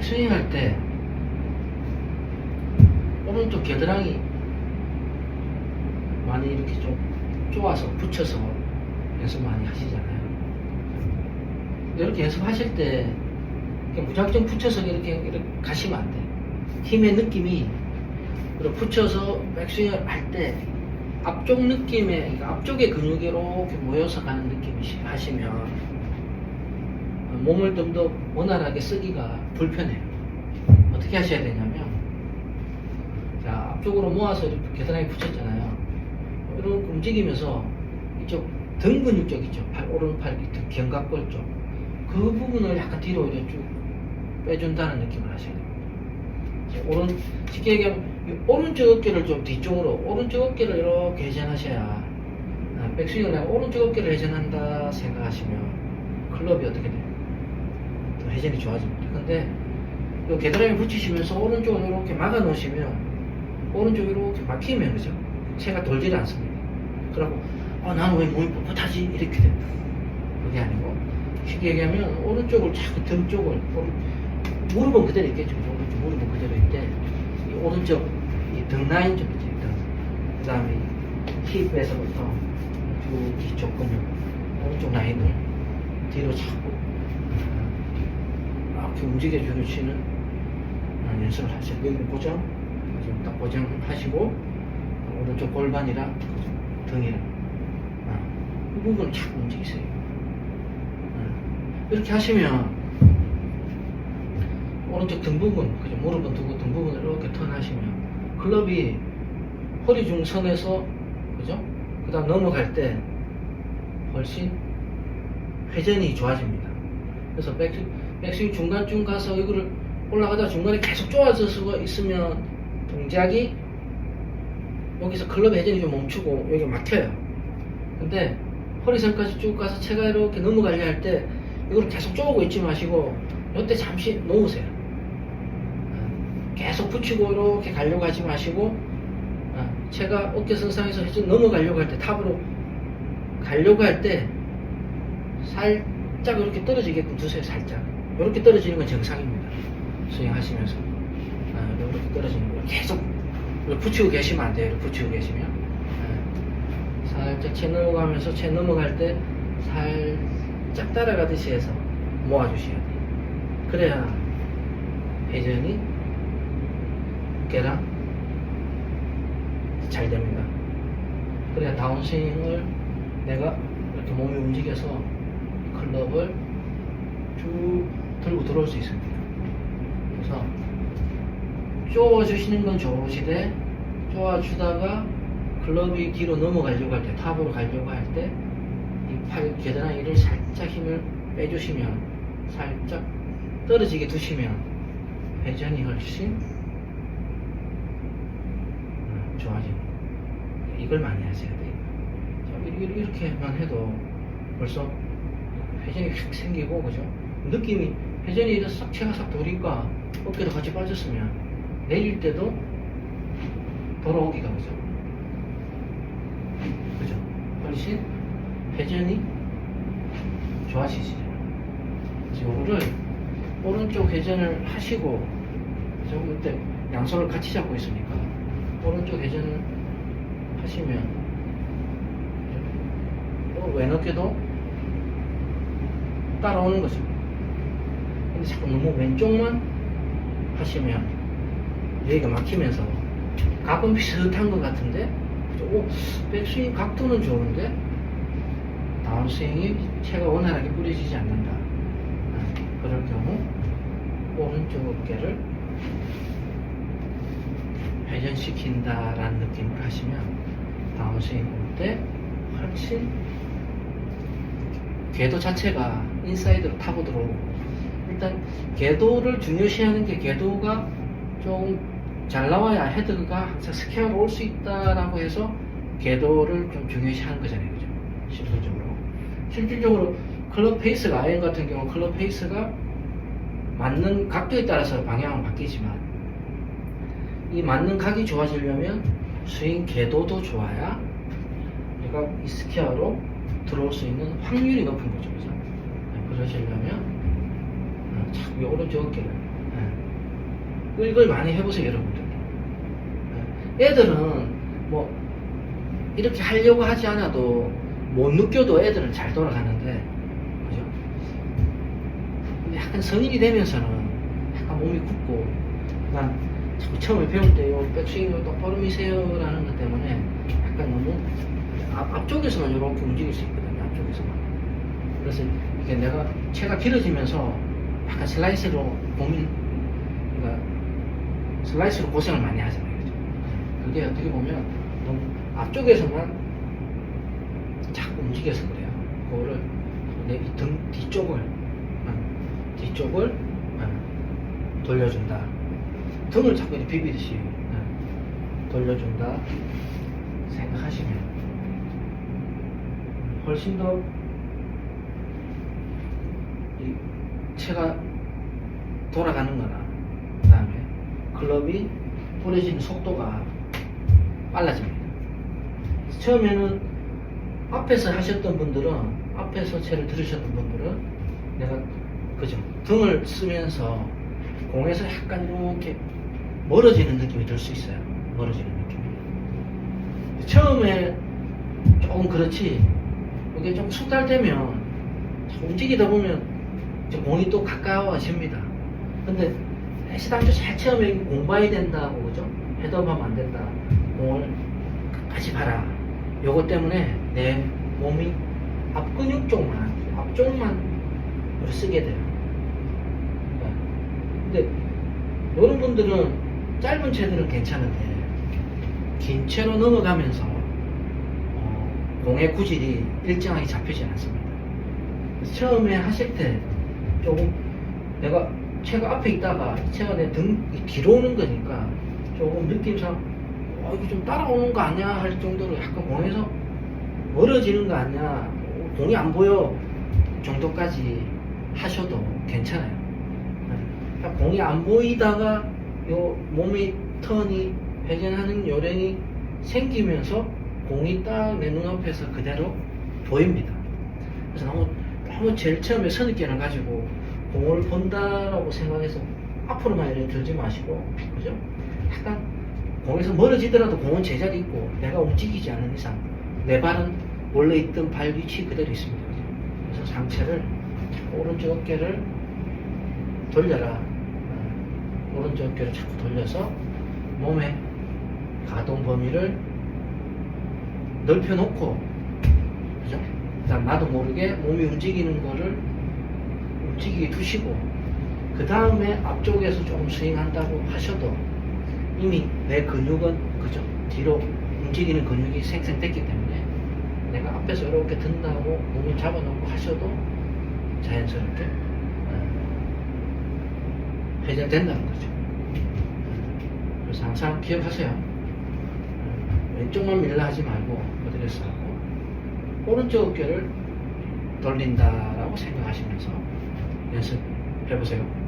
백스윙 할 때 오른쪽 겨드랑이 많이 이렇게 좀 쪼아서 붙여서 연습 많이 하시잖아요. 이렇게 연습하실 때 무작정 붙여서 이렇게, 이렇게 가시면 안 돼. 힘의 느낌이 이렇게 붙여서 백스윙을 할 때 앞쪽 느낌에 그러니까 앞쪽의 근육이 이렇게 모여서 가는 느낌이 시- 하시면 몸을 좀 더 원활하게 쓰기가 불편해요. 어떻게 하셔야 되냐면 자 앞쪽으로 모아서 겨드랑이 붙였잖아요. 이렇게 움직이면서 이쪽 등 근육 쪽 있죠. 팔, 오른팔 밑에 견갑골 쪽. 그 부분을 약간 뒤로 이제 쭉 빼준다는 느낌을 하셔야. 이제 오른, 쉽게 얘기하면 이 오른쪽 어깨를 좀 뒤쪽으로, 오른쪽 어깨를 이렇게 회전하셔야 아, 백스윙을 내가 오른쪽 어깨를 회전한다 생각하시면 클럽이 어떻게 돼요? 더 회전이 좋아집니다. 근데 이 겨드랑이 붙이시면서 오른쪽을 이렇게 막아 놓으시면 오른쪽이 이렇게 막히면 그죠? 채가 돌질 않습니다. 그러고 어, 나는 왜 몸이 뻣뻣하지? 이렇게 됩니다. 그게 아니고 쉽게 얘기하면 오른쪽을 자꾸 등 쪽을 무릎은 그대로 있겠죠. 오른쪽 무릎은 그대로 있대. 이 오른쪽 이 등 라인 좀 있죠. 등. 그 다음에 힙에서부터 쭉 뒤쪽 근육 오른쪽 라인을 뒤로 자꾸 이렇게 움직여 주시는 어, 연습을 하셔요. 여기 고정 지금 딱 고정하시고 오른쪽 골반이랑 등이랑 어, 이 부분을 자꾸 움직이세요. 어, 이렇게 하시면 오른쪽 등 부분, 그죠? 무릎은 두고 등 부분을 이렇게 턴하시면 클럽이 허리 중선에서 그죠? 그 다음 넘어갈 때 훨씬 회전이 좋아집니다. 그래서 백스, 백스윙 중간쯤 가서 이거를 올라가다 중간에 계속 쪼아져서 있으면 동작이 여기서 클럽 회전이 좀 멈추고 여기 막혀요. 근데 허리선까지 쭉 가서 체가 이렇게 넘어가려 할 때 이걸 계속 쪼고 있지 마시고 이때 잠시 놓으세요. 어, 계속 붙이고 이렇게 가려고 하지 마시고 어, 체가 어깨 선상에서 회전 넘어가려고 할 때 탑으로 가려고 할 때 살짝 이렇게 떨어지게끔 두세요. 살짝 이렇게 떨어지는 건 정상입니다. 스윙하시면서 아, 이렇게 떨어지는 거 계속 붙이고 계시면 안 돼요. 붙이고 계시면 아, 살짝 채 넘어가면서 채 넘어갈 때 살짝 따라가듯이 해서 모아주셔야 돼요. 그래야 회전이 어깨랑 잘 됩니다. 그래야 다운스윙을 내가 이렇게 몸이 움직여서 클럽을 쭉 들고 들어올 수 있습니다. 그래서 쪼아주시는 건 좋으시되 쪼아주다가 클럽이 뒤로 넘어가려고 할 때, 탑으로 가려고 할 때 이팔 겨드랑이를 살짝 힘을 빼주시면 살짝 떨어지게 두시면 회전이 훨씬 음, 좋아집니다. 이걸 많이 하셔야 돼요. 이렇게만 해도 벌써 회전이 휙 생기고 그죠? 느낌이 회전이 싹 체가 싹 도니까 어깨도 같이 빠졌으면 내릴 때도 돌아오기가 그죠? 그죠? 훨씬 회전이 좋아지시죠. 요거를 오른쪽 회전을 하시고 그죠? 그때 양손을 같이 잡고 있으니까 오른쪽 회전을 하시면 그죠? 또 왼어깨도 따라오는 거죠. 근데 자꾸 너무 왼쪽만 하시면 여기가 막히면서 각은 비슷한 것 같은데? 오, 백스윙 각도는 좋은데 다운스윙이 체가 원활하게 뿌려지지 않는다. 아, 그럴 경우 오른쪽 어깨를 회전시킨다라는 느낌을 하시면 다운스윙 올 때 훨씬 궤도 자체가 인사이드로 타고 들어오고 일단 궤도를 중요시하는 게 궤도가 좀 잘 나와야 헤드가 항상 스퀘어로 올 수 있다라고 해서 궤도를 좀 중요시하는 거잖아요 그죠 실질적으로 실질적으로 클럽 페이스가 아이언 같은 경우 클럽 페이스가 맞는 각도에 따라서 방향은 바뀌지만 이 맞는 각이 좋아지려면 스윙 궤도도 좋아야 얘가 이 스퀘어로 들어올 수 있는 확률이 높은 거죠. 그죠? 네, 그러시려면 어, 자꾸 이 오른쪽 어깨를 네, 예. 이걸 많이 해보세요, 여러분들. 예. 애들은 뭐 이렇게 하려고 하지 않아도 못 느껴도 애들은 잘 돌아가는데, 그죠? 근데 약간 성인이 되면서는 약간 몸이 굳고, 그러니까 자꾸 처음에 배울 때요, 백스윙을 똑바로 미세요라는 것 때문에 약간 너무 앞, 앞쪽에서만 이렇게 움직일 수 있거든요, 앞쪽에서만. 그래서 이게 내가 체가 길어지면서 약간 슬라이스로 고민, 그러니까 슬라이스로 고생을 많이 하잖아요. 그죠? 그게 어떻게 보면 너무 앞쪽에서만 자꾸 움직여서 그래요. 그거를 내 등 뒤쪽을, 어, 뒤쪽을 어, 돌려준다. 등을 자꾸 비비듯이 어, 돌려준다 생각하시면 훨씬 더 이 체가 돌아가는 거나 그 다음에 클럽이 뿌려지는 속도가 빨라집니다. 처음에는 앞에서 하셨던 분들은 앞에서 채를 들으셨던 분들은 내가 그죠 등을 쓰면서 공에서 약간 이렇게 멀어지는 느낌이 들 수 있어요. 멀어지는 느낌이. 처음에 조금 그렇지 이게 좀 숙달되면 움직이다 보면 좀 공이 또 가까워집니다. 근데 시당초 제일 처음에 공부해야 된다고 그죠? 헤드업하면 안 된다. 공을 끝까지 봐라. 요거 때문에 내 몸이 앞 근육 쪽만 앞쪽만 쓰게 돼요. 근데 이런 분들은 짧은 채들은 괜찮은데 긴 채로 넘어가면서 어, 공의 구질이 일정하게 잡히지 않습니다. 처음에 하실 때 조금 내가 채가 앞에 있다가 이 채가 내 등 뒤로 오는 거니까 조금 느낌상 어, 이거 좀 따라오는 거 아니야 할 정도로 약간 공에서 멀어지는 거 아니야 어, 공이 안 보여 정도까지 하셔도 괜찮아요. 네. 공이 안 보이다가 요 몸의 턴이 회전하는 요령이 생기면서 공이 딱 내 눈앞에서 그대로 보입니다. 그래서 너무 너무 제일 처음에 선입견을 가지고 공을 본다라고 생각해서 앞으로만 이렇게 들지 마시고 그죠? 약간 공에서 멀어지더라도 공은 제자리 있고 내가 움직이지 않는 이상 내 발은 원래 있던 발 위치 그대로 있습니다. 그죠? 그래서 상체를 오른쪽 어깨를 돌려라. 어, 오른쪽 어깨를 자꾸 돌려서 몸의 가동 범위를 넓혀놓고, 그죠? 그다음 나도 모르게 몸이 움직이는 거를 움직이게 두시고, 그 다음에 앞쪽에서 조금 스윙한다고 하셔도 이미 내 근육은, 그죠? 뒤로 움직이는 근육이 생성됐기 때문에 내가 앞에서 이렇게 든다고 몸을 잡아놓고 하셔도 자연스럽게 어, 회전된다는 거죠. 그래서 항상 기억하세요. 어, 왼쪽만 밀라 하지 말고 하고 오른쪽 어깨를 돌린다라고 생각하시면서 연습해 보세요.